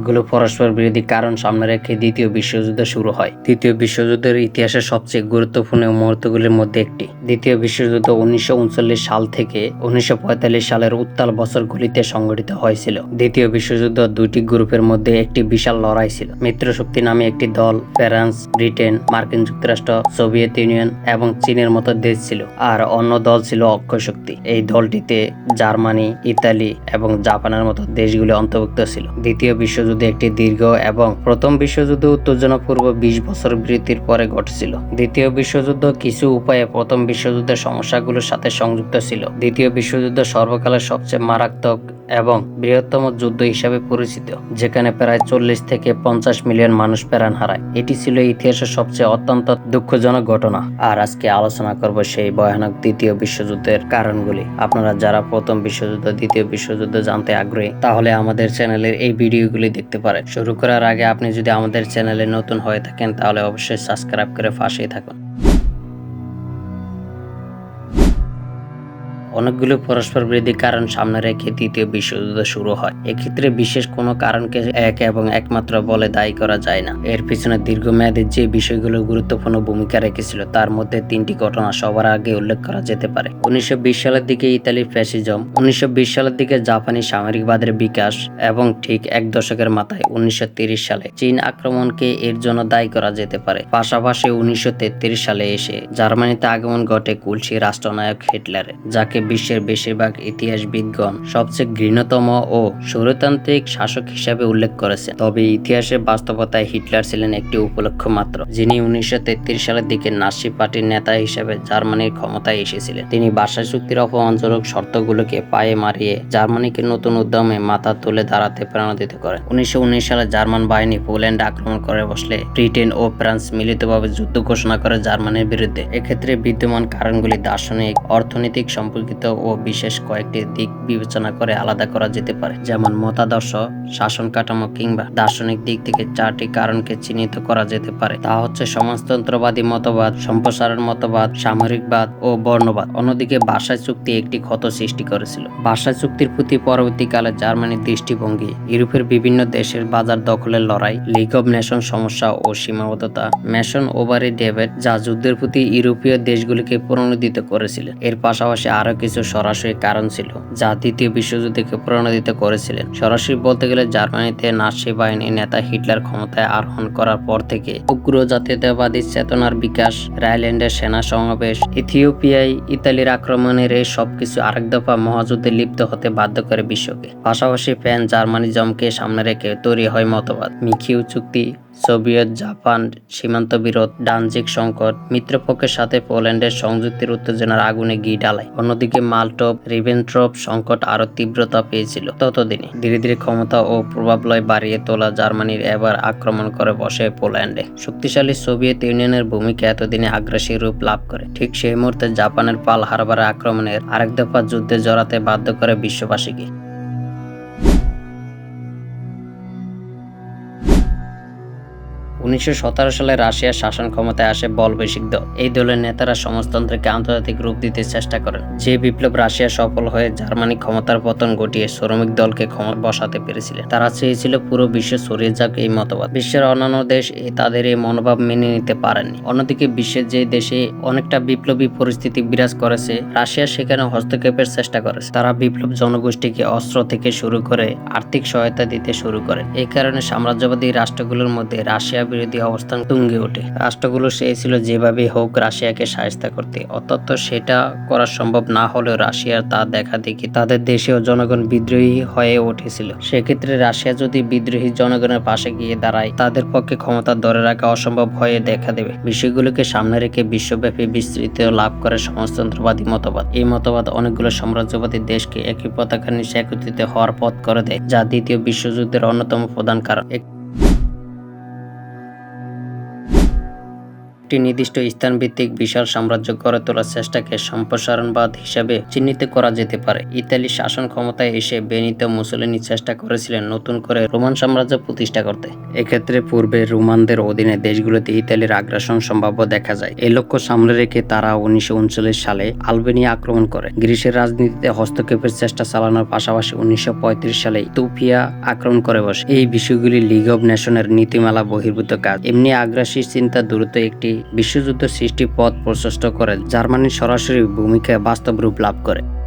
অনেকগুলো পরস্পর বিরোধী কারণ সামনে রেখে দ্বিতীয় বিশ্বযুদ্ধ শুরু হয়। দ্বিতীয় বিশ্বযুদ্ধের ইতিহাসের সবচেয়ে গুরুত্বপূর্ণ মুহূর্তগুলির মধ্যে একটি। দ্বিতীয় বিশ্বযুদ্ধ উনিশশো উনচল্লিশ সাল থেকে উনিশশো পঁয়তাল্লিশ সালের উত্তাল বছরগুলিতে সংঘটিত হয়েছিল। দ্বিতীয় বিশ্বযুদ্ধ দুইটি গ্রুপের মধ্যে একটি বিশাল লড়াই ছিল। মিত্রশক্তি নামে একটি দল ফ্রান্স, ব্রিটেন, মার্কিন যুক্তরাষ্ট্র, সোভিয়েত ইউনিয়ন এবং চীনের মতো দেশ ছিল। আর অন্য দল ছিল অক্ষয় শক্তি। এই দলটিতে জার্মানি, ইতালি এবং জাপানের মতো দেশগুলি অন্তর্ভুক্ত ছিল। দ্বিতীয় বিশ্বযুদ্ধে একটি দীর্ঘ এবং প্রথম বিশ্বযুদ্ধ উত্তেজনাপূর্ব বিশ বছর বিরতির পরে ঘটেছিল। দ্বিতীয় বিশ্বযুদ্ধ কিছু উপায়ে প্রথম বিশ্বযুদ্ধের সমস্যাগুলোর সাথে সংযুক্ত ছিল। দ্বিতীয় বিশ্বযুদ্ধ সর্বকালের সবচেয়ে মারাত্মক এবং বৃহত্তম যুদ্ধ হিসাবে পরিচিত, যেখানে প্রায় চল্লিশ থেকে পঞ্চাশ মিলিয়ন মানুষ প্রাণ হারায়। এটি ছিল ইতিহাসের সবচেয়ে অত্যন্ত দুঃখজনক ঘটনা। আর আজকে আলোচনা করব সেই ভয়ানক দ্বিতীয় বিশ্বযুদ্ধের কারণগুলি। আপনারা যারা প্রথম বিশ্বযুদ্ধ, দ্বিতীয় বিশ্বযুদ্ধ জানতে আগ্রহী, তাহলে আমাদের চ্যানেলের এই ভিডিওগুলি দেখতে পারেন। শুরু করার আগে আপনি যদি আমাদের চ্যানেলে নতুন হয়ে থাকেন, তাহলে অবশ্যই সাবস্ক্রাইব করে পাশেই থাকুন। অনেকগুলো পরস্পর বিরোধী কারণ সামনে রেখে দ্বিতীয় বিশ্বযুদ্ধ শুরু হয়। এক্ষেত্রে বিশেষ কোনো কারণকে এক এবং একমাত্র বলে দায়ী করা যায় না। এর পিছনে দীর্ঘমেয়াদী যে বিষয়গুলো গুরুত্বপূর্ণ ভূমিকা রেখেছিল, তার মধ্যে তিনটি ঘটনা সবার আগে উল্লেখ করা যেতে পারে। উনিশশো সালের দিকে ইতালির ফ্যাসিজম, উনিশশো সালের দিকে জাপানি সামরিকবাদের বিকাশ এবং ঠিক এক দশকের মাথায় উনিশশো সালে চীন আক্রমণকে এর জন্য দায়ী করা যেতে পারে। পাশাপাশি উনিশশো তেত্রিশ সালে এসে জার্মানিতে আগমন ঘটে কুলসি রাষ্ট্রনায়ক হিটলারের, যাকে বিশ্বের বেশিরভাগ ইতিহাসবিদগণ সবচেয়ে ঘৃণতম ও স্বৈরতান্ত্রিক শাসক হিসাবে উল্লেখ করেছেন। তবে ইতিহাসের বাস্তবতায় হিটলার ছিলেন একটি উপলক্ষ মাত্র, যিনি উনিশশো সালের দিকে নাসি পার্টির নেতা হিসেবে জার্মানির ক্ষমতায় এসেছিলেন। তিনি বার্সা চুক্তির অপমানজনক শর্তগুলোকে পায়ে মারিয়ে জার্মানিকে নতুন উদ্যমে মাথা তুলে দাঁড়াতে প্রেরণাদিত করেন। উনিশশো উনিশ সালে জার্মান বাহিনী পোল্যান্ড আক্রমণ করে বসলে ব্রিটেন ও ফ্রান্স মিলিতভাবে যুদ্ধ ঘোষণা করে জার্মানির বিরুদ্ধে। এক্ষেত্রে বিদ্যমান কারণগুলি দার্শনিক, অর্থনৈতিক সম্পর্কিত ও বিশেষ কয়েকটি দিক বিবেচনা করে আলাদা করা যেতে পারে। যেমন মতাদর্শ, শাসন কাঠামো কিংবা দার্শনিক দিক থেকে চারটি কারণকে চিহ্নিত করা যেতে পারে। তা হচ্ছে সমাজতন্ত্রবাদী মতবাদ, সম্প্রসারণ মতবাদ, সামরিকবাদ ও বর্ণবাদ। অন্যদিকে ভাষা চুক্তি একটি ক্ষত সৃষ্টি করেছিল। ভাষা চুক্তির প্রতি পরবর্তীকালে জার্মানির দৃষ্টিভঙ্গি, ইউরোপের বিভিন্ন দেশের বাজার দখলের লড়াই, লিগ অব নেশন সমস্যা ও সীমাবদ্ধতা মেশন ওভারে ডেভিড, যা যুদ্ধের প্রতি ইউরোপীয় দেশগুলিকে প্রণোদিত করেছিলেন। এর পাশাপাশি আরও কিছু সরাসরি কারণ ছিল, যা দ্বিতীয় বিশ্বযুদ্ধকে প্রণোদিত করেছিলেন। সরাসরি বলতে গেলে জার্মানিতে নাসি বাহিনীর নেতা হিটলার ক্ষমতায় আরোহণ করার পর থেকে উগ্র জাতীয়তাবাদী চেতনার বিকাশ রায়ল্যান্ডের সেনা সমাবেশ, ইথিওপিয়ায় ইতালির আক্রমণের এই সবকিছু আরেক দফা মহাযুদ্ধে লিপ্ত হতে বাধ্য করে বিশ্বকে। পাশাপাশি ফ্যান জার্মানি জমকে সামনে রেখে তৈরি হয় মতবাদ। মিখিউ চুক্তি সোভিয়েত, জাপান সীমান্ত বিরোধ, ডানজিক সংকট, মিত্রপক্ষের সাথে পোল্যান্ডের সংযুক্তির উত্তেজনার আগুনে ঘি ডালায় অন্যদিকে মালটোপ, রিভেন্ট্রপ সংকট আরও তীব্রতা পেয়েছিল ততদিনে। ধীরে ধীরে ক্ষমতা ও প্রভাবলয় বাড়িয়ে তোলা জার্মানির এবার আক্রমণ করে বসে পোল্যান্ডে। শক্তিশালী সোভিয়েত ইউনিয়নের ভূমিকা এতদিনে আগ্রাসী রূপ লাভ করে। ঠিক সেই মুহূর্তে জাপানের পাল হারবার আক্রমণের আরেক দফা যুদ্ধে জড়াতে বাধ্য করে বিশ্ববাসীকে। উনিশশো সতেরো সালে রাশিয়ার শাসন ক্ষমতায় আসে বলবেশিক দল। এই দলের নেতারা সমাজতন্ত্রকে আন্তর্জাতিক রূপ দিতে চেষ্টা করেন। যে বিপ্লব রাশিয়া সফল হয়ে জার্মানি ক্ষমতার পতন ঘটিয়ে শ্রমিক দলকে ক্ষমতা বসাতে পেরেছিলেন, তারা চেয়েছিল পুরো বিশ্বে ছড়িয়ে যাক এই মতবাদ। বিশ্বের অন্যান্য দেশ তাদের এই মনোভাব মেনে নিতে পারেননি। অন্যদিকে বিশ্বের যে দেশে অনেকটা বিপ্লবী পরিস্থিতি বিরাজ করেছে, রাশিয়া সেখানে হস্তক্ষেপের চেষ্টা করেছে। তারা বিপ্লব জনগোষ্ঠীকে অস্ত্র থেকে শুরু করে আর্থিক সহায়তা দিতে শুরু করে। এই কারণে সাম্রাজ্যবাদী রাষ্ট্রগুলোর মধ্যে রাশিয়া বিরোধী অবস্থান তুঙ্গে ওঠে। রাষ্ট্রগুলো চেয়েছিল যেভাবে হোক রাশিয়াকে সাহায্য করতে অত্যন্ত সেটা করা সম্ভব না হলেও রাশিয়ার তা দেখা দেখি তাদের দেশেও জনগণ বিদ্রোহী হয়ে উঠেছিল। সেক্ষেত্রে রাশিয়া যদি বিদ্রোহী জনগণের পাশে গিয়ে দাঁড়ায়, তাদের পক্ষে ক্ষমতা ধরে রাখা অসম্ভব হয়ে দেখা দেবে। বিষয়গুলোকে সামনে রেখে বিশ্বব্যাপী বিস্তৃত লাভ করে সমাজতন্ত্রবাদী মতবাদ। এই মতবাদ অনেকগুলো সাম্রাজ্যবাদী দেশকে একই পতাকার নিচে একত্রিত হওয়ার পথ করে দেয়, যা দ্বিতীয় বিশ্বযুদ্ধের অন্যতম প্রধান কারণ। একটি নির্দিষ্ট স্থান ভিত্তিক বিশাল সাম্রাজ্য গড়ে তোলার চেষ্টাকে সম্প্রসারণবাদ হিসাবে চিহ্নিত করা যেতে পারে। ইতালি শাসন ক্ষমতায় এসে বেনিতো মুসোলিনি চেষ্টা করেছিলেন নতুন করে রোমান সাম্রাজ্য প্রতিষ্ঠা করতে। এক্ষেত্রে পূর্বে রোমানদের অধীনে দেশগুলোতে ইতালির আগ্রাসন সম্ভাব্য দেখা যায়। এই লক্ষ্য সামনে রেখে তারা উনিশশো উনচল্লিশ সালে আলবেনিয়া আক্রমণ করে। গ্রিসের রাজনীতিতে হস্তক্ষেপের চেষ্টা চালানোর পাশাপাশি উনিশশো পঁয়ত্রিশ সালে ইথিওপিয়া আক্রমণ করে বসে। এই বিষয়গুলি লিগ অব নেশনের নীতিমালা বহির্ভূত কাজ। এমনি আগ্রাসী চিন্তা দ্রুত একটি বিশ্বযুদ্ধ সৃষ্টি পথ প্রশস্ত করে জার্মানির সরাসরি ভূমিকায় বাস্তব রূপ লাভ করে।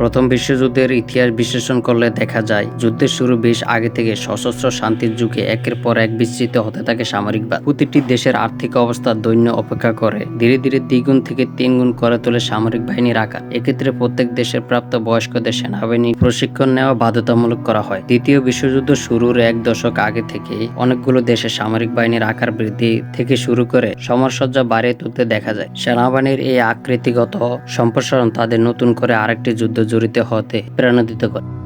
প্রথম বিশ্বযুদ্ধের ইতিহাস বিশ্লেষণ করলে দেখা যায়, যুদ্ধের শুরু বেশ আগে থেকে সশস্ত্র শান্তির যুগে একের পর এক বিস্তৃত হতে থাকে সামরিকবাদ প্রতিটি দেশের আর্থিক অবস্থা দৈন্য অপেক্ষা করে, ধীরে ধীরে দ্বিগুণ থেকে তিনগুণ করে তোলে সামরিক বাহিনীর আকার। এক্ষেত্রে প্রত্যেক দেশের প্রাপ্ত বয়স্কদের সেনাবাহিনী প্রশিক্ষণ নেওয়া বাধ্যতামূলক করা হয়। দ্বিতীয় বিশ্বযুদ্ধ শুরুর এক দশক আগে থেকে অনেকগুলো দেশে সামরিক বাহিনীর আকার বৃদ্ধি থেকে শুরু করে সমরসজ্জা বাড়িয়ে তুলতে দেখা যায়। সেনাবাহিনীর এই আকৃতিগত সম্প্রসারণ তাদের নতুন করে আরেকটি যুদ্ধ জড়িত হতে প্রেরণা দিতে করে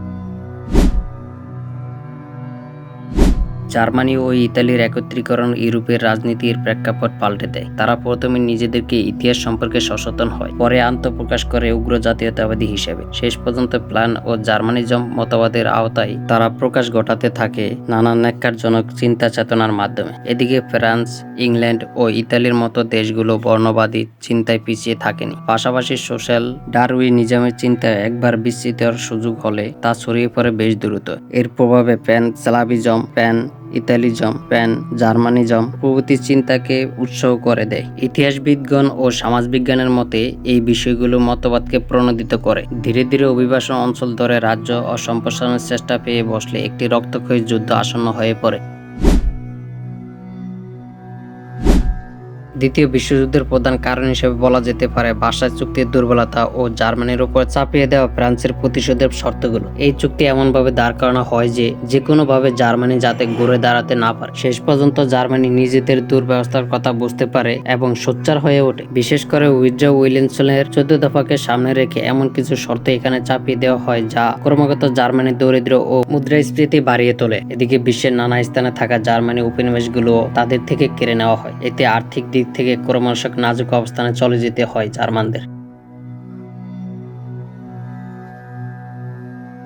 জার্মানি ও ইতালির একত্রীকরণ ইউরোপের রাজনীতির প্রেক্ষাপট পাল্টে দেয়। তারা প্রথমে নিজেদেরকে ইতিহাস সম্পর্কে সচেতন হয়, পরে আত্মপ্রকাশ করে উগ্র জাতীয়তাবাদী হিসেবে। শেষ পর্যন্ত প্ল্যান ও জার্মানিজম মতবাদের আওতায় তারা প্রকাশ ঘটাতে থাকে নানা ন্যাক্কারজনক চিন্তা চেতনার মাধ্যমে। এদিকে ফ্রান্স, ইংল্যান্ড ও ইতালির মতো দেশগুলো বর্ণবাদী চিন্তায় পিছিয়ে থাকেনি। পাশাপাশি সোশ্যাল ডারউই নিজামের চিন্তায় একবার বিস্তৃত সুযোগ হলে তা ছড়িয়ে পড়ে বেশ দ্রুত। এর প্রভাবে pan Slavism pan Italism pan Germanism প্রভৃতি চিন্তাকে উৎসাহ করে দেয়। ইতিহাসবিদগণ ও সমাজবিজ্ঞানের মতে এই বিষয়গুলো মতবাদকে প্রণোদিত করে। ধীরে ধীরে অভিবাসন অঞ্চল ধরে রাজ্য ও সম্প্রসারণের চেষ্টা পেয়ে বসলে একটি রক্তক্ষয়ী যুদ্ধ আসন্ন হয়ে পড়ে। দ্বিতীয় বিশ্বযুদ্ধের প্রধান কারণ হিসেবে বলা যেতে পারে ভাষা চুক্তির দুর্বলতা ও জার্মানির উপর চাপিয়ে দেওয়া ফ্রান্সের প্রতিশোধের শর্তগুলো। এই চুক্তি এমনভাবে দাঁড় করানো হয় যে যে কোনোভাবে জার্মানি যাতে ঘুরে দাঁড়াতে না পারে, শেষ পর্যন্ত জার্মানি নিজেদের দুর্ব্যবস্থার কথা বুঝতে পারে এবং সোচ্চার হয়ে ওঠে। বিশেষ করে উইজা উইলেন্সনের চোদ্দ দফাকে সামনে রেখে এমন কিছু শর্ত এখানে চাপিয়ে দেওয়া হয় যা ক্রমাগত জার্মানির দরিদ্র ও মুদ্রাস্ফীতি বাড়িয়ে তোলে। এদিকে বিশ্বের নানা স্থানে থাকা জার্মানি উপনিবেশগুলো তাদের থেকে কেড়ে নেওয়া হয়। এতে আর্থিক দিক থেকে ক্রমশ নাজুক অবস্থানে চলে যেতে হয় জার্মানদের।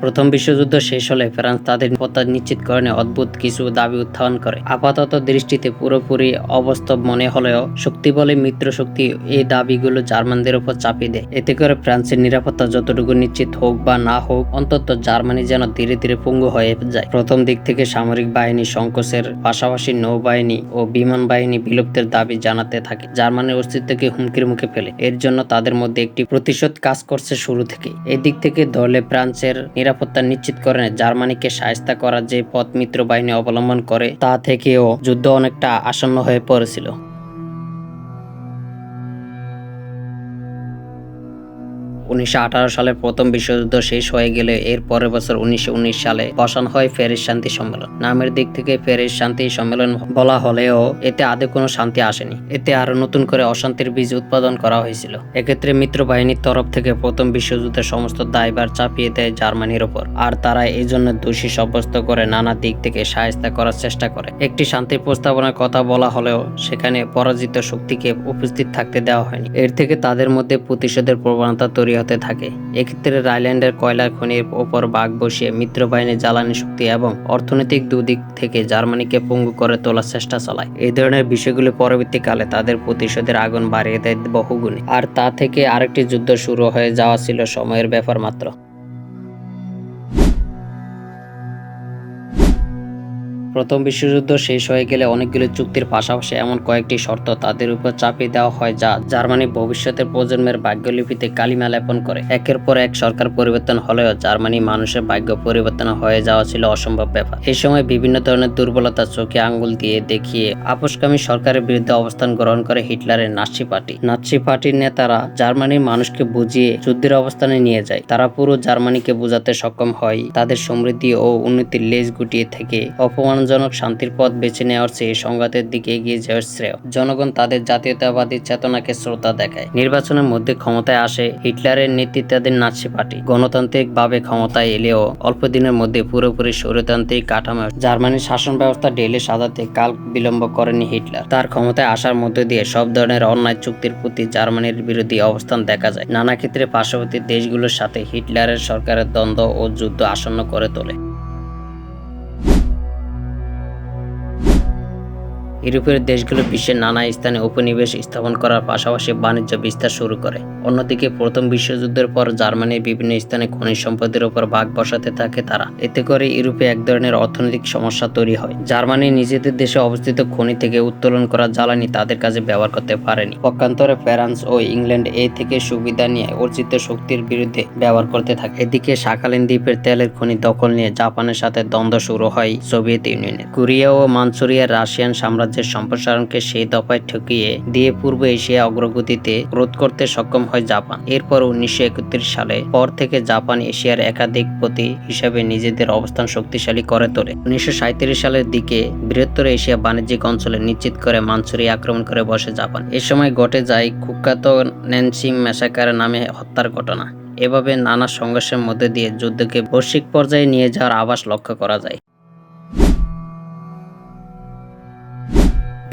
প্রথম বিশ্বযুদ্ধ শেষ হলে ফ্রান্স তাদের নিরাপত্তা নিশ্চিত নিশ্চিতকরণে অদ্ভুত কিছু দাবি উত্থাপন করে। আপাতত দৃষ্টিতে পুরোপুরি অবাস্তব মনে হলেও শক্তি বলে মিত্র শক্তি এই দাবিগুলো জার্মানদের উপর চাপিয়ে দেয়। এতে করে ফ্রান্সের নিরাপত্তা যতটুকু নিশ্চিত হোক বা না হোক, অন্তত জার্মানি যেন ধীরে ধীরে পঙ্গু হয়ে যায়। প্রথম দিক থেকে সামরিক বাহিনী সংকোচের পাশাপাশি নৌবাহিনী ও বিমান বাহিনী বিলুপ্তের দাবি জানাতে থাকে। জার্মানির অস্তিত্বকে হুমকির মুখে ফেলে। এর জন্য তাদের মধ্যে একটি প্রতিশোধ কাজ করছে শুরু থেকে। এদিক থেকে ধরলে ফ্রান্সের নিরাপত্তা নিশ্চিতকরণে জার্মানিকে সাহায্য করার যে পথ মিত্র বাহিনী অবলম্বন করে, তা থেকেও যুদ্ধ অনেকটা আসন্ন হয়ে পড়েছিল। উনিশশো আঠারো সালে প্রথম বিশ্বযুদ্ধ শেষ হয়ে গেলে এর পরের বছর উনিশশো উনিশ সালে বসানো হয় প্যারিস শান্তি সম্মেলন। নামের দিক থেকে প্যারিস শান্তি সম্মেলন বলা হলেও এতে আদে কোনো শান্তি আসেনি। এতে আরও নতুন করে অশান্তির বীজ উৎপাদন করা হয়েছিল। এক্ষেত্রে মিত্র বাহিনীর তরফ থেকে প্রথম বিশ্বযুদ্ধের সমস্ত দায়ভার চাপিয়ে দেয় জার্মানির ওপর। আর তারা এই জন্য দোষী সাব্যস্ত করে নানা দিক থেকে সাহায্য করার চেষ্টা করে। একটি শান্তি প্রস্তাবনার কথা বলা হলেও সেখানে পরাজিত শক্তিকে উপস্থিত থাকতে দেওয়া হয়নি। এর থেকে তাদের মধ্যে প্রতিশোধের প্রবণতা তৈরি হতে থাকে। এক্ষেত্রে রাইল্যান্ডের কয়লা খনির ওপর বাঘ বসিয়ে মিত্রবাহিনীর জ্বালানি শক্তি এবং অর্থনৈতিক দুদিক থেকে জার্মানিকে পঙ্গু করে তোলার চেষ্টা চালায়। এই ধরনের বিষয়গুলি পরবর্তীকালে তাদের প্রতিশোধের আগুন বাড়িয়ে দেয় বহুগুণে। আর তা থেকে আরেকটি যুদ্ধ শুরু হয়ে যাওয়া ছিল সময়ের ব্যাপার মাত্র। প্রথম বিশ্বযুদ্ধ শেষ হয়ে গেলে অনেকগুলো চুক্তির পাশাপাশি এমন কয়েকটি শর্ত তাদের উপর চাপিয়ে দেওয়া হয় যা জার্মানি ভবিষ্যতের প্রজন্মের ভাগ্যলিপিতে কালিমা লেপন করে। একের পর এক সরকার পরিবর্তন হলেও জার্মানি মানুষের ভাগ্য পরিবর্তন হয়ে যাওয়া ছিল অসম্ভব ব্যাপার। এই সময় বিভিন্ন ধরনের দুর্বলতা চোখে আঙ্গুল দিয়ে দেখিয়ে আপোষকামী সরকারের বিরুদ্ধে অবস্থান গ্রহণ করে হিটলারের নাৎসি পার্টি। নাৎসি পার্টির নেতারা জার্মানির মানুষকে বুঝিয়ে যুদ্ধের অবস্থানে নিয়ে যায়। তারা পুরো জার্মানিকে বোঝাতে সক্ষম হয় তাদের সমৃদ্ধি ও উন্নতির লেজ গুটিয়ে থেকে অপমান সম্মানজনক শান্তির পথ বেছে নেওয়ার চেয়ে সংঘাতের দিকে এগিয়ে যাওয়ার শ্রেয়। জনগণ তাদের জাতীয়তাবাদী চেতনাকে শ্রোতা দেখায়। নির্বাচনের মধ্যে ক্ষমতায় আসে হিটলারের নেতৃত্বাধীন নাৎসি পার্টি। গণতান্ত্রিকভাবে ক্ষমতায় এলেও অল্প দিনের মধ্যে পুরোপুরি স্বৈরতান্ত্রিক কাঠামো জার্মানির শাসন ব্যবস্থা ঢেলে সাজাতে কাল বিলম্ব করেনি হিটলার। তার ক্ষমতায় আসার মধ্য দিয়ে সব ধরনের অন্যায় চুক্তির প্রতি জার্মানির বিরোধী অবস্থান দেখা যায়। নানা ক্ষেত্রে পার্শ্ববর্তী দেশগুলোর সাথে হিটলারের সরকারের দ্বন্দ্ব ও যুদ্ধ আসন্ন করে তোলে। ইউরোপের দেশগুলো বিশ্বের নানা স্থানে উপনিবেশ স্থাপন করার পাশাপাশি বাণিজ্য বিস্তার শুরু করে। অন্যদিকে প্রথম বিশ্বযুদ্ধের পর জার্মানির বিভিন্ন স্থানে খনিজ সম্পদের উপর ভাগ বসাতে থাকে তারা। এতে করে ইউরোপে এক ধরনের অর্থনৈতিক সমস্যা তৈরি হয়। জার্মানি নিজেদের দেশে অবস্থিত খনি থেকে উত্তোলন করা জ্বালানি তাদের কাছে ব্যবহার করতে পারেনি। পক্ষান্তরে ফ্রান্স ও ইংল্যান্ড এ থেকে সুবিধা নিয়ে অর্জিত শক্তির বিরুদ্ধে ব্যবহার করতে থাকে। এদিকে শাখালিন দ্বীপের তেলের খনি দখল নিয়ে জাপানের সাথে দ্বন্দ্ব শুরু হয় সোভিয়েত ইউনিয়নের। কোরিয়া ও মানচুরিয়ার রাশিয়ান সাম্রাজ্যের সম্প্রসারণকে সেই দফায় ঠকিয়ে দিয়ে পূর্ব এশিয়া অগ্রগতিতে রোধ করতে সক্ষম হয় জাপান। এরপর উনিশশো সালে পর থেকে জাপান এশিয়ার একাধিক পতি হিসাবে নিজেদের অবস্থান শক্তিশালী করে তোলে। উনিশশো সালের দিকে বৃহত্তর এশিয়া বাণিজ্যিক অঞ্চলে নিশ্চিত করে মানচুরিয়া আক্রমণ করে বসে জাপান। এ সময় ঘটে যায় কুখ্যাত ন্যানসিং ম্যাসাকার নামে হত্যার ঘটনা। এভাবে নানা সংঘর্ষের মধ্যে দিয়ে যুদ্ধকে বৈশ্বিক পর্যায়ে নিয়ে যাওয়ার আভাস লক্ষ্য করা যায়।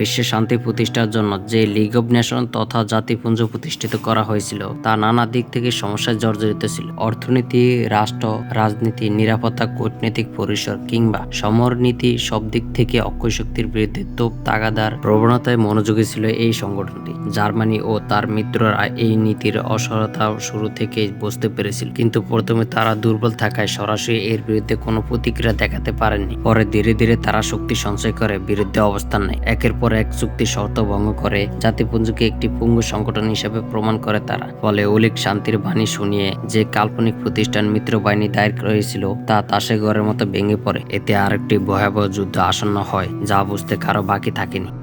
বিশ্বে শান্তি প্রতিষ্ঠার জন্য যে লিগ অব নেশন তথা জাতিপুঞ্জ প্রতিষ্ঠিত করা হয়েছিল, তা নানা দিক থেকে সমস্যায় জর্জরিত ছিল। অর্থনীতি, রাষ্ট্র, রাজনীতি, নিরাপত্তা, কূটনৈতিক পরিসর কিংবা সমরনীতি সব দিক থেকে অক্ষয় শক্তির বিরুদ্ধে তোপ, তাগাদার প্রবণতায় মনোযোগী ছিল এই সংগঠনটি। জার্মানি ও তার মিত্ররা এই নীতির অসরতা শুরু থেকেই বুঝতে পেরেছিল। কিন্তু প্রথমে তারা দুর্বল থাকায় সরাসরি এর বিরুদ্ধে কোনো প্রতিক্রিয়া দেখাতে পারেননি। পরে ধীরে ধীরে তারা শক্তি সঞ্চয় করে বিরুদ্ধে অবস্থান নেয়। একের পর এক চুক্তি শর্ত ভঙ্গ করে জাতিপুঞ্জকে একটি পুঙ্গু সংগঠন হিসেবে প্রমাণ করে তারা। ফলে অলিক শান্তির বাণী শুনিয়ে যে কাল্পনিক প্রতিষ্ঠান মিত্র বাহিনী দায়ের করেছিল, তা তাসে ঘরের মতো ভেঙে পড়ে। এতে আরেকটি ভয়াবহ যুদ্ধ আসন্ন হয়, যা বুঝতে কারও বাকি থাকেনি।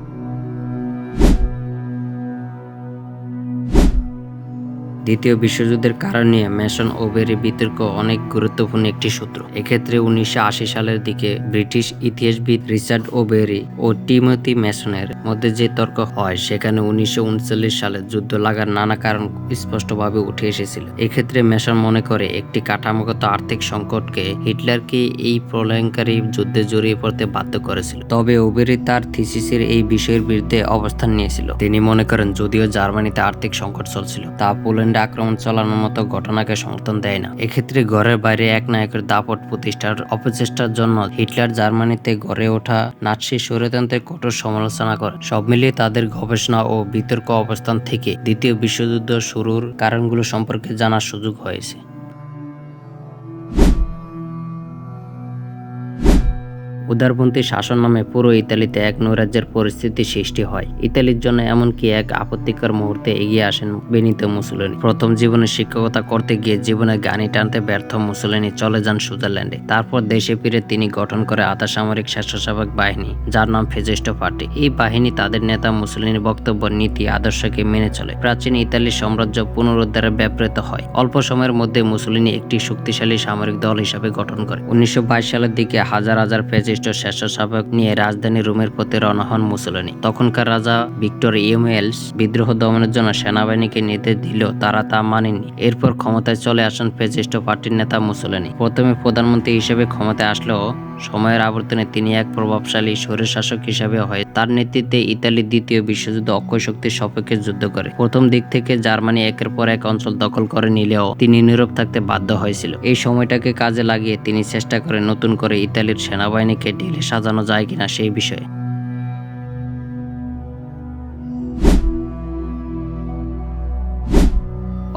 দ্বিতীয় বিশ্বযুদ্ধের কারণ নিয়ে মেশন ও বেরি বিতর্ক অনেক গুরুত্বপূর্ণ একটি সূত্র। এক্ষেত্রে উনিশশো আশি সালের দিকে ব্রিটিশ ইতিহাসবিদ রিচার্ড ওবেরি ও টিমতি মেশনের মধ্যে যে তর্ক হয়, সেখানে উনিশশো উনচল্লিশ সালে যুদ্ধ লাগার নানা কারণ স্পষ্টভাবে উঠে এসেছিল। এক্ষেত্রে মেশন মনে করে, একটি কাঠামোগত আর্থিক সংকটকে হিটলারকে এই প্রলয়ঙ্কারী যুদ্ধে জড়িয়ে পড়তে বাধ্য করেছিল। তবে ওবেরি তার থিসিসের এই বিষয়ের বিরুদ্ধে অবস্থান নিয়েছিল। তিনি মনে করেন, যদিও জার্মানিতে আর্থিক সংকট চলছিল, তা পোল্যান্ডে আক্রমণ চালানোর মতো ঘটনাকে সমর্থন দেয় না। এক্ষেত্রে ঘরের বাইরে এক নায়কের দাপট প্রতিষ্ঠার অপচেষ্টার জন্য হিটলার জার্মানিতে গড়ে ওঠা নাৎসি স্বৈরতন্ত্রের কঠোর সমালোচনা করে। সব মিলিয়ে তাদের গবেষণা ও বিতর্ক অবস্থান থেকে দ্বিতীয় বিশ্বযুদ্ধ শুরুর কারণগুলো সম্পর্কে জানার সুযোগ হয়েছে। উদারপন্থী শাসন নামে পুরো ইতালিতে এক নৈরাজ্যের পরিস্থিতি সৃষ্টি হয়। ইতালির জন্য এমনকি এক আপত্তিকর মুহূর্তে এগিয়ে আসেন বেনিতো মুসুলিনি। প্রথম জীবনে শিক্ষকতা করতে গিয়ে জীবনে গানি টানতে ব্যর্থ মুসুলিনি চলে যান সুইজারল্যান্ডে। তারপর দেশে ফিরে তিনি গঠন করে আধা সামরিক স্বেচ্ছাসেবক বাহিনী, যার নাম ফেজেস্ট পার্টি। এই বাহিনী তাদের নেতা মুসুলিনির বক্তব্য, নীতি, আদর্শকে মেনে চলে। প্রাচীন ইতালির সাম্রাজ্য পুনরুদ্ধারে ব্যাপৃত হয়। অল্প সময়ের মধ্যে মুসুলিনি একটি শক্তিশালী সামরিক দল হিসাবে গঠন করে। উনিশশো বাইশ সালের দিকে হাজার হাজার ফেজিস্ট স্বেচ্ছাসেবক নিয়ে রাজধানী রোমের পথে রওনা হন মুসুলিনি। তখনকার রাজা ভিক্টর ইউমেলস বিদ্রোহ দমনের জন্য সেনাবাহিনীকে নির্দেশ দিল তারা তা মানেনি এরপর ক্ষমতায় চলে আসেন ফেজিস্ট পার্টির নেতা মুসুলিনি। প্রথমে প্রধানমন্ত্রী হিসেবে ক্ষমতায় আসলেও সময়ের আবর্তনে তিনি এক প্রভাবশালী স্বৈরশাসক হিসাবে হয়। তার নেতৃত্বে ইতালি দ্বিতীয় বিশ্বযুদ্ধ অক্ষয় শক্তির সপক্ষে যুদ্ধ করে। প্রথম দিক থেকে জার্মানি একের পর এক অঞ্চল দখল করে নিলেও তিনি নীরব থাকতে বাধ্য হয়েছিল। এই সময়টাকে কাজে লাগিয়ে তিনি চেষ্টা করে নতুন করে ইতালির সেনাবাহিনীকে ঢেলে সাজানো যায় কিনা সেই বিষয়ে।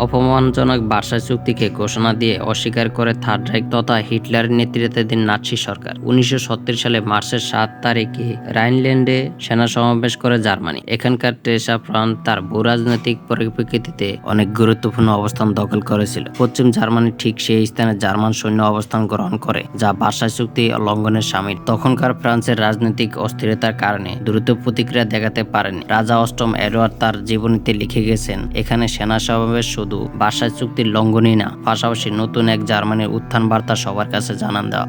অপমানজনক বার্সায় চুক্তিকে ঘোষণা দিয়ে অস্বীকার করে থার্ড রাইক তথা হিটলারের নেতৃত্বাধীন নাৎসি সরকার। উনিশশো সালে মার্চের সাত তারিখে রাইনল্যান্ডে সেনা সমাবেশ করে জার্মানি। এখানকার টেসা ফ্রান্স তার ভূরাজনৈতিক পরিপ্রেক্ষিতে অনেক গুরুত্বপূর্ণ অবস্থান দখল করেছিল। পশ্চিম জার্মানি ঠিক সেই স্থানে জার্মান সৈন্য অবস্থান গ্রহণ করে, যা বার্সায় চুক্তি লঙ্ঘনের সামিল। তখনকার ফ্রান্সের রাজনৈতিক অস্থিরতার কারণে দ্রুত প্রতিক্রিয়া দেখাতে পারেনি রাজা অষ্টম এডওয়ার্ড তার জীবনীতে লিখে গেছেন, এখানে সেনা সমাবেশ শুধু বাসায় চুক্তির লঙ্ঘনই না, পাশাপাশি নতুন এক জার্মানির উত্থান বার্তা সবার কাছে জানান দেওয়া।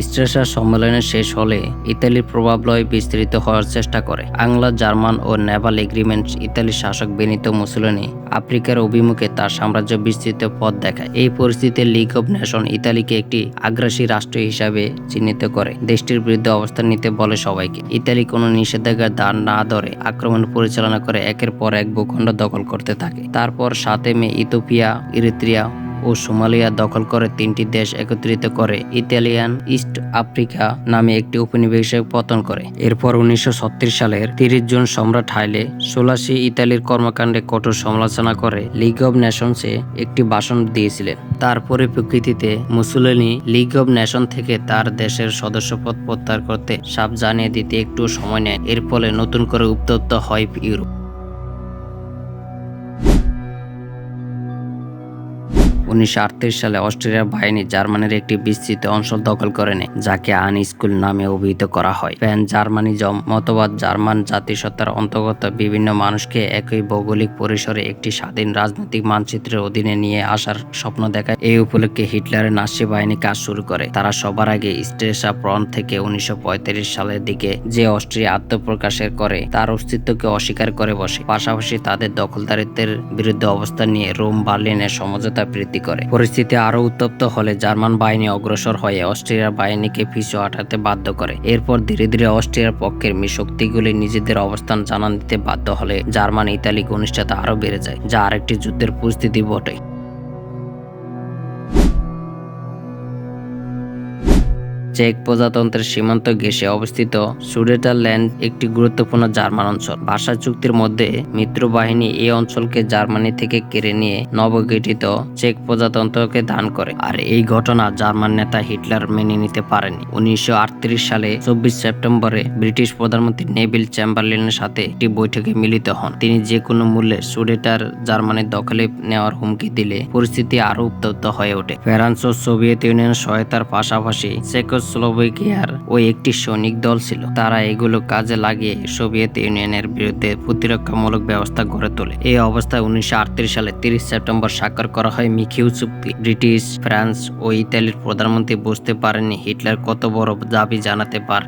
স্ট্রেসা সম্মেলনের শেষ হলে ইতালির প্রভাবলয় বিস্তৃত হওয়ার চেষ্টা করে। আংলা, জার্মান ও নেভাল এগ্রিমেন্ট ইতালির শাসক বেনিতো মুসোলিনি আফ্রিকার অভিমুখে তার সাম্রাজ্য বিস্তৃত পথ দেখায়। এই পরিস্থিতিতে লিগ অব নেশন ইতালিকে একটি আগ্রাসী রাষ্ট্র হিসাবে চিহ্নিত করে। দেশটির বিরুদ্ধে অবস্থান নিতে বলে সবাইকে। ইতালি কোনো নিষেধাজ্ঞার দান না ধরে আক্রমণ পরিচালনা করে একের পর এক ভূখণ্ড দখল করতে থাকে। তারপর সাতে মে ইথোপিয়া ইরিত্রিয়া ও সোমালিয়া দখল করে তিনটি দেশ একত্রিত করে ইতালিয়ান ইস্ট আফ্রিকা নামে একটি উপনিবেশে পতন করে। এরপর উনিশশো সালের তিরিশ জুন সম্রাট হাইলে সোলাসি ইতালির কর্মকাণ্ডে কঠোর সমালোচনা করে লিগ অব নেশনসে একটি ভাষণ দিয়েছিলেন। তার পরিপ্রেক্ষিতে মুসুলিনি লিগ অব নেশন থেকে তার দেশের সদস্যপদ প্রত্যাহার করতে সাপ জানিয়ে দিতে একটু সময় নেয়। এর ফলে নতুন করে উত্তপ্ত হয় ইউরোপ। উনিশশো সালে অস্ট্রেলিয়ার বাহিনী জার্মানির একটি বিস্তৃত অঞ্চল দখল করে নেয়, যাকে আন স্কুল নামে অভিহিত করা হয়। প্যান জার্মানিজম মতবাদ জার্মান জাতিসত্তার অন্তর্গত বিভিন্ন মানুষকে একই ভৌগোলিক পরিসরে একটি স্বাধীন রাজনৈতিক মানচিত্রের অধীনে নিয়ে আসার স্বপ্ন দেখায়। এই উপলক্ষে হিটলারের নাসি বাহিনী কাজ শুরু করে। তারা সবার আগে স্ট্রেসা প্রন থেকে উনিশশো পঁয়ত্রিশ সালের দিকে যে অস্ট্রিয়া আত্মপ্রকাশের করে, তার অস্তিত্বকে অস্বীকার করে বসে। পাশাপাশি তাদের দখলদারিত্বের বিরুদ্ধে অবস্থান নিয়ে রোম, বার্লিনের সমঝোতা বৃদ্ধি করে। পরিস্থিতি আরও উত্তপ্ত হলে জার্মান বাহিনী অগ্রসর হয়ে অস্ট্রিয়ার বাহিনীকে পিছু হটাতে বাধ্য করে। এরপর ধীরে ধীরে অস্ট্রিয়ার পক্ষের শক্তিগুলি নিজেদের অবস্থান জানান দিতে বাধ্য হলে জার্মান ইতালি ঘনিষ্ঠতা আরও বেড়ে যায়, যা আরেকটি যুদ্ধের পরিস্থিতি বটে। চেক প্রজাতন্ত্রের সীমান্ত ঘেঁষে অবস্থিত সুডেটারল্যান্ড একটি গুরুত্বপূর্ণ জার্মান অঞ্চল। ভাষা চুক্তির মধ্যে মিত্র বাহিনী এই অঞ্চলকে জার্মানি থেকে কেড়ে নিয়ে নবগঠিত চেক প্রজাতন্ত্রকে দান করে। আর এই ঘটনা জার্মান নেতা হিটলার মেনে নিতে পারেনি। উনিশশো আটত্রিশ সালে চব্বিশ সেপ্টেম্বরে ব্রিটিশ প্রধানমন্ত্রী নেভিল চ্যাম্বারলিনের সাথে একটি বৈঠকে মিলিত হন। তিনি যে কোনো মূল্যে সুডেটার জার্মানির দখলে নেওয়ার হুমকি দিলে পরিস্থিতি আরও উত্তপ্ত হয়ে ওঠে। ফ্রান্স ও সোভিয়েত ইউনিয়নের সহায়তার পাশাপাশি চেকোস্লোভাকিয়ার ওই একটি সৈনিক দল ছিল। তারা এগুলো কাজে লাগিয়ে সোভিয়েত ইউনিয়নের বিরুদ্ধে প্রতিরক্ষামূলক ব্যবস্থা গড়ে তোলে। এই অবস্থায় উনিশশো আটত্রিশ সালে তিরিশ সেপ্টেম্বর স্বাক্ষর করা হয় মিখিউ চুক্তি। ব্রিটিশ, ফ্রান্স ও ইতালির প্রধানমন্ত্রী বুঝতে পারেননি হিটলার কত বড় দাবি জানাতে পারে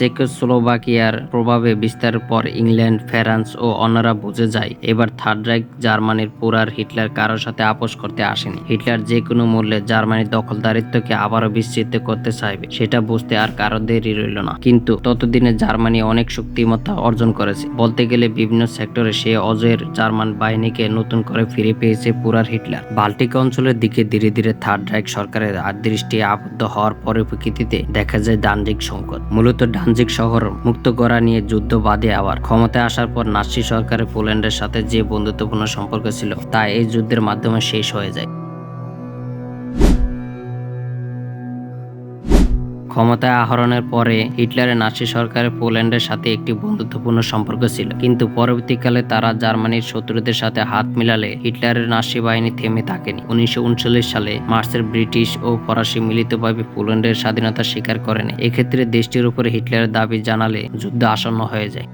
চেকোস্লোভাকিয়ার প্রভাবে বিস্তারের পর ইংল্যান্ড, ফ্রান্স ও অন্যরা বুঝে যায়, এবার থার্ড রাইক জার্মানির পুরার হিটলার কারোর সাথে আপোষ করতে আসেনি। হিটলার যে কোনো মূল্যে জার্মানির দখলদারিত্বকে আবারও বিস্তৃত করতে চাইবে, সেটা বুঝতে আর কারও দেরি রইল না। কিন্তু ততদিনে জার্মানি অনেক শক্তিমত্তা অর্জন করেছে। বলতে গেলে বিভিন্ন সেক্টরে সে অজয়ের জার্মান বাহিনীকে নতুন করে ফিরে পেয়েছে পুরার হিটলার। বাল্টিক অঞ্চলের দিকে ধীরে ধীরে থার্ড রাইক সরকারের দৃষ্টি আবদ্ধ হওয়ার পরিপ্রেক্ষিতে দেখা যায় ডানজিক সংকট। মূলত ডানজিক শহর মুক্ত করা নিয়ে যুদ্ধ বাদে আবার ক্ষমতায় আসার পর নাসি সরকারের পোল্যান্ডের সাথে যে বন্ধুত্বপূর্ণ সম্পর্ক ছিল, তা এই যুদ্ধের মাধ্যমে শেষ হয়ে যায়। ক্ষমতায় আহরণের পরে হিটলারের নাসি সরকারের পোল্যান্ডের সাথে একটি বন্ধুত্বপূর্ণ সম্পর্ক ছিল। কিন্তু পরবর্তীকালে তারা জার্মানির শত্রুদের সাথে হাত মিলালে হিটলারের নাসি বাহিনী থেমে থাকেনি। উনিশশো উনচল্লিশ সালে মার্চের ব্রিটিশ ও ফরাসি মিলিতভাবে পোল্যান্ডের স্বাধীনতা স্বীকার করেন এক্ষেত্রে দেশটির উপরে হিটলারের দাবি জানালে যুদ্ধ আসন্ন হয়ে যায়।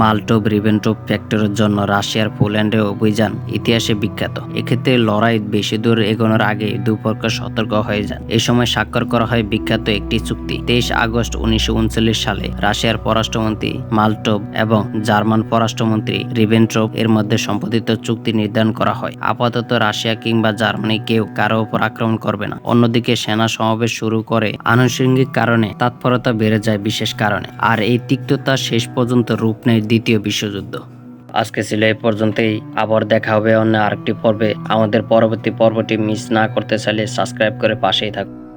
মালটোভ রিভেন্ট্রোপ ফ্যাক্টরের জন্য রাশিয়ার পোল্যান্ডে অভিযান ইতিহাসে বিখ্যাত। এক্ষেত্রে লড়াই বেশি দূর এগোনোর আগে দুপক্ষ সতর্ক হয়ে যান এই সময় স্বাক্ষর করা হয় বিখ্যাত একটি চুক্তি। তেইশ আগস্ট উনিশশো উনচল্লিশ সালে রাশিয়ার পররাষ্ট্রমন্ত্রী মালটোভ এবং জার্মান পররাষ্ট্রমন্ত্রী রিভেন্ট্রোপ এর মধ্যে সম্পাদিত চুক্তি নির্ধারণ করা হয়। আপাতত রাশিয়া কিংবা জার্মানি কেউ কারও উপর আক্রমণ করবে না। অন্যদিকে সেনা সমাবেশ শুরু করে আনুষঙ্গিক কারণে তৎপরতা বেড়ে যায় বিশেষ কারণে। আর এই তিক্ততা শেষ পর্যন্ত রূপ নেয় দ্বিতীয় বিশ্বযুদ্ধ। আজকে ছিল এই পর্যন্তই আবার দেখা হবে অন্য আরেকটি পর্বে। আমাদের পরবর্তী পর্বটি মিস না করতে চাইলে সাবস্ক্রাইব করে পাশেই থাকুন।